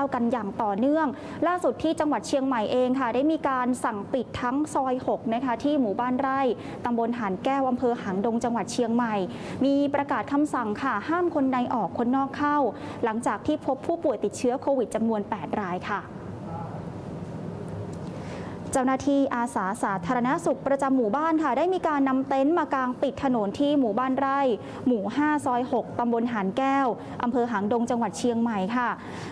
9กันอย่างต่อเนื่อง ล่าสุดที่จังหวัดเชียงใหม่เองค่ะ ได้มีการสั่งปิดทั้งซอย 6 นะคะ ที่หมู่บ้านไร่ตำบลหานแก้วอำเภอหางดงจังหวัดเชียงใหม่ มีประกาศคำสั่งค่ะ ห้ามคนในออกคนนอกเข้า หลังจากที่พบผู้ป่วยติดเชื้อโควิดจำนวน 8 รายค่ะ เจ้าหน้าที่อาสาสาธารณสุขประจำหมู่บ้านค่ะ ได้มีการนำเต็นท์มากางปิดถนนที่หมู่บ้านไร่ หมู่ 5 ซอย 6 ตำบลหานแก้วอำเภอหางดงจังหวัดเชียงใหม่ค่ะ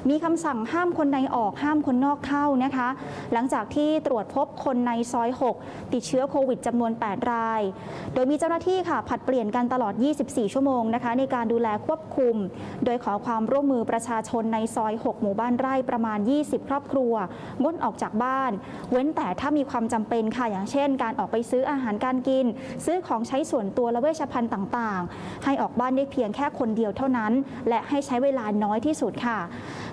มีคำสั่งห้ามคนในออกห้ามคนนอกเข้านะคะ หลังจากที่ตรวจพบคนในซอย 6 ติดเชื้อโควิดจำนวน 8 ราย โดยมีเจ้าหน้าที่ค่ะ ผัดเปลี่ยนกันตลอด 24 ชั่วโมงนะคะ ในการดูแลควบคุม โดยขอความร่วมมือประชาชนในซอย 6 หมู่บ้านไร่ประมาณ 20 ครอบครัวงดออกจากบ้าน เว้นแต่ถ้ามีความจำเป็นค่ะอย่างเช่น การออกไปซื้ออาหารการกิน ซื้อของใช้ส่วนตัวและเวชภัณฑ์ต่างๆ ให้ออกบ้านได้เพียงแค่คนเดียวเท่านั้น และให้ใช้เวลาน้อยที่สุดค่ะ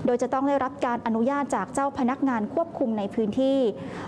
โดยจะต้องได้รับการอนุญาตจากเจ้าพนักงานควบคุมในพื้นที่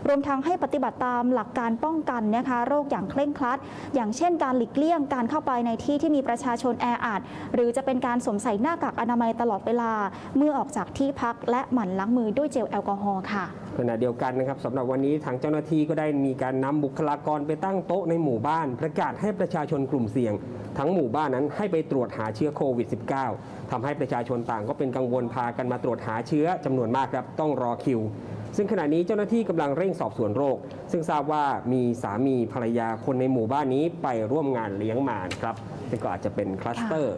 รวมทั้งให้ปฏิบัติตามหลักการป้องกันนะคะโรคอย่างเคร่งครัด อย่างเช่น การหลีกเลี่ยงการเข้าไปในที่ที่มีประชาชนแออัดหรือจะเป็นการสวมใส่หน้ากากอนามัยตลอดเวลา เมื่อออกจากที่พักและหมั่นล้างมือด้วยเจลแอลกอฮอล์ค่ะขณะเดียวกันนะครับสำหรับวันนี้ทางเจ้าหน้าที่ก็ได้มีการนำบุคลากรไปตั้งโต๊ะในหมู่บ้าน ประกาศให้ประชาชนกลุ่มเสี่ยง ทั้งหมู่บ้านนั้นให้ไปตรวจหาเชื้อโควิด -19 ทำให้ประชาชนต่างก็เป็นกังวลพากันมาตรวจหาเชื้อจำนวนมากครับต้องรอคิว ซึ่งขณะนี้เจ้าหน้าที่กำลังเร่งสอบสวนโรค ซึ่งทราบว่ามีสามีภรรยาคนในหมู่บ้านนี้ไปร่วมงานเลี้ยงมานครับซึ่งก็อาจจะเป็นคลัสเตอร์